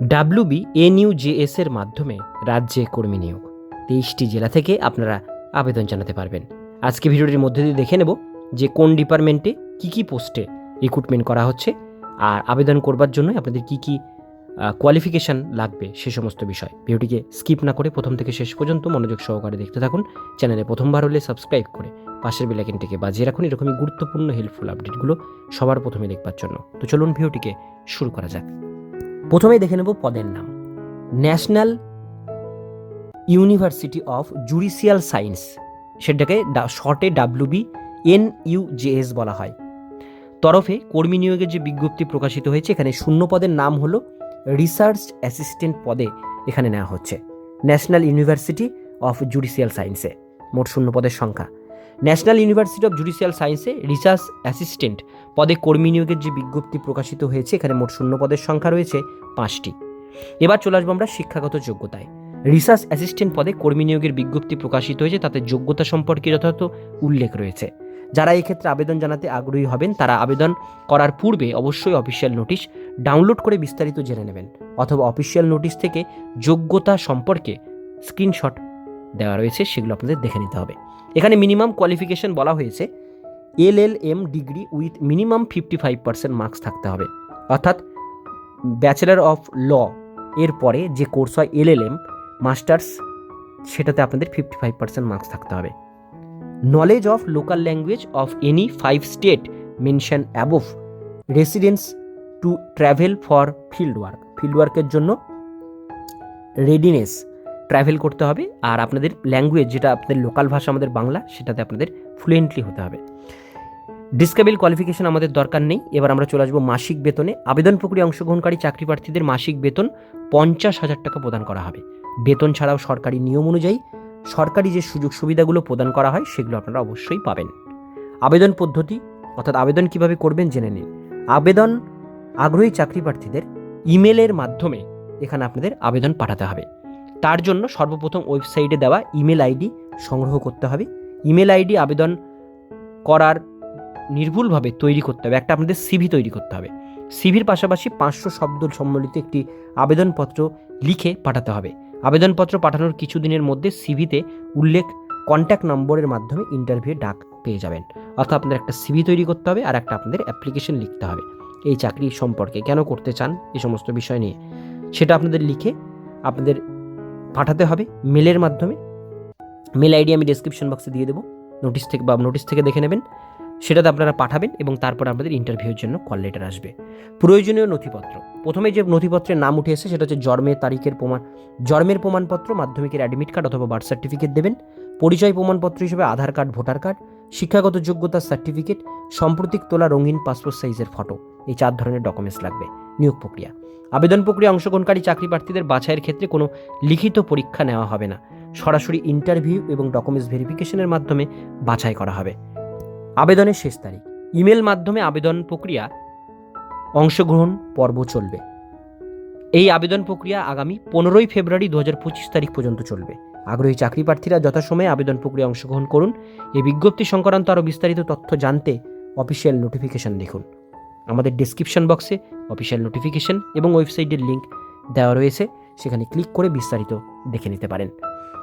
WB এনইউজেএস এর মাধ্যমে রাজ্যে কর্মী নিয়োগ। তেইশটি জেলা থেকে আপনারা আবেদন জানাতে পারবেন। আজকে ভিডিওটির মধ্যে দিয়ে দেখে নেব যে কোন ডিপার্টমেন্টে কী কী পোস্টে রিক্রুটমেন্ট করা হচ্ছে আর আবেদন করবার জন্য আপনাদের কী কী কোয়ালিফিকেশান লাগবে সে সমস্ত বিষয়। ভিডিওটিকে স্কিপ না করে প্রথম থেকে শেষ পর্যন্ত মনোযোগ সহকারে দেখতে থাকুন। চ্যানেলে প্রথমবার হলে সাবস্ক্রাইব করে পাশের বেলাইকেনটিকে বাজিয়ে রাখুন। এরকমই গুরুত্বপূর্ণ হেল্পফুল আপডেটগুলো সবার প্রথমে দেখবার জন্য। তো চলুন ভিডিওটিকে শুরু করা যাক। প্রথমেই দেখে নেব পদের নাম। National university of judicial science সেটাকে শর্টে ডাব্লিউবি এন ইউজেএস বলা হয়। তরফে কর্মী নিয়োগের যে বিজ্ঞপ্তি প্রকাশিত হয়েছে, এখানে শূন্য পদের নাম হলো রিসার্চ অ্যাসিস্ট্যান্ট পদে এখানে নেওয়া হচ্ছে। ন্যাশনাল ইউনিভার্সিটি অফ জুডিশিয়াল সায়েন্সে মোট শূন্য পদের সংখ্যা। ন্যাশনাল ইউনিভার্সিটি অফ জুডিশিয়াল সায়েন্সে রিসার্চ অ্যাসিস্ট্যান্ট পদে কর্মী নিয়োগের যে বিজ্ঞপ্তি প্রকাশিত হয়েছে, এখানে মোট শূন্য পদের সংখ্যা রয়েছে পাঁচটি। এবার চলে আসব আমরা শিক্ষাগত যোগ্যতায়। রিসার্চ অ্যাসিস্ট্যান্ট পদে কর্মী নিয়োগের বিজ্ঞপ্তি প্রকাশিত হয়েছে, তাতে যোগ্যতা সম্পর্কে যথাযথ উল্লেখ রয়েছে। যারা এক্ষেত্রে আবেদন জানাতে আগ্রহী হবেন, তারা আবেদন করার পূর্বে অবশ্যই অফিসিয়াল নোটিশ ডাউনলোড করে বিস্তারিত জেনে নেবেন, অথবা অফিসিয়াল নোটিশ থেকে যোগ্যতা সম্পর্কে স্ক্রিনশট দেওয়া রয়েছে, সেগুলো আপনাদের দেখে নিতে হবে। এখানে মিনিমাম কোয়ালিফিকেশন বলা হয়েছে L L M degree with minimum fifty five percent marks থাকতে হবে। অর্থাৎ ব্যাচেলার অফ ল এর পরে যে কোর্স হয় এল এল এম, মাস্টার্স, সেটাতে আপনাদের ফিফটি ফাইভ পার্সেন্ট মার্কস থাকতে হবে। Knowledge of local language of any five state mention above. Residence to travel for field work. Field ওয়ার্কের জন্য রেডিনেস ট্রাভেল করতে হবে। আর আপনাদের ল্যাঙ্গুয়েজ যেটা আপনাদের লোকাল ভাষা, আমাদের বাংলা, সেটাতে আপনাদের ফ্লুয়েন্টলি হতে হবে। ডিসকেবল কোয়ালিফিকেশন আমাদের দরকার নেই। এবার আমরা চলে আসব মাসিক বেতনে। আবেদন প্রক্রিয়া অংশগ্রহণকারী চাকরি প্রার্থীদের মাসিক বেতন পঞ্চাশ হাজার টাকা প্রদান করা হবে। বেতন ছাড়াও সরকারি নিয়ম অনুযায়ী সরকারি যে সুযোগ সুবিধাগুলো প্রদান করা হয়, সেগুলো আপনারা অবশ্যই পাবেন। আবেদন পদ্ধতি, অর্থাৎ আবেদন কীভাবে করবেন জেনে নিন। আবেদন আগ্রহী চাকরি প্রার্থীদের ইমেলের মাধ্যমে এখানে আপনাদের আবেদন পাঠাতে হবে। তার জন্য সর্বপ্রথম ওয়েবসাইটে দেওয়া ইমেল আইডি সংগ্রহ করতে হবে। ইমেল আইডি আবেদন করার নির্ভুলভাবে তৈরি করতে হবে। একটা আপনাদের সিভি তৈরি করতে হবে। সিভির পাশাপাশি পাঁচশো শব্দ সম্বলিত একটি আবেদনপত্র লিখে পাঠাতে হবে। আবেদনপত্র পাঠানোর কিছুদিনের মধ্যে সিভিতে উল্লেখ কন্ট্যাক্ট নম্বরের মাধ্যমে ইন্টারভিউ ডাক পেয়ে যাবেন। অর্থাৎ আপনাদের একটা সিভি তৈরি করতে হবে আর একটা আপনাদের অ্যাপ্লিকেশন লিখতে হবে। এই চাকরি সম্পর্কে কেন করতে চান এই সমস্ত বিষয় নিয়ে। সেটা আপনাদের লিখে আপনাদের পাঠাতে হবে মেলের মাধ্যমে। মেল আইডি আমি ডেসক্রিপশন বক্সে দিয়ে দেবো। নোটিশ থেকে বা নোটিশ থেকে দেখে নেবেন। সেটাতে আপনারা পাঠাবেন এবং তারপর আপনাদের ইন্টারভিউর জন্য কল লেটার আসবে। প্রয়োজনীয় নথিপত্র। প্রথমে যে নথিপত্রের নাম উঠে এসে সেটা হচ্ছে জন্মের তারিখের প্রমাণ, জন্মের প্রমাণপত্র, মাধ্যমিকের অ্যাডমিট কার্ড অথবা বার্থ সার্টিফিকেট দেবেন। পরিচয় প্রমাণপত্র হিসেবে আধার কার্ড ভোটার কার্ড শিক্ষাগত যোগ্যতার সার্টিফিকেট সাম্প্রতিক তোলা রঙিন পাসপোর্ট সাইজের ফটো এই চার ধরনের ডকুমেন্টস লাগবে। নিয়োগ প্রক্রিয়া। আবেদন প্রক্রিয়া অংশগ্রহণকারী চাকরি প্রার্থীদের বাছাইয়ের ক্ষেত্রে কোনো লিখিত পরীক্ষা নেওয়া হবে না। সরাসরি ইন্টারভিউ এবং ডকুমেন্টস ভেরিফিকেশনের মাধ্যমে বাছাই করা হবে। আবেদনের শেষ তারিখ। ইমেল মাধ্যমে আবেদন প্রক্রিয়া অংশগ্রহণ পর্ব চলবে। এই আবেদন প্রক্রিয়া আগামী পনেরোই ফেব্রুয়ারি দু হাজার পঁচিশ তারিখ পর্যন্ত চলবে। আগ্রহী চাকরি প্রার্থীরা যথাসময়ে আবেদন প্রক্রিয়া অংশগ্রহণ করুন। এই বিজ্ঞপ্তি সংক্রান্ত আরও বিস্তারিত তথ্য জানতে অফিসিয়াল নোটিফিকেশন দেখুন। আমাদের ডিসক্রিপশন বক্সে অফিসিয়াল নোটিফিকেশন এবং ওয়েবসাইটের লিঙ্ক দেওয়া রয়েছে। সেখানে ক্লিক করে বিস্তারিত দেখে নিতে পারেন।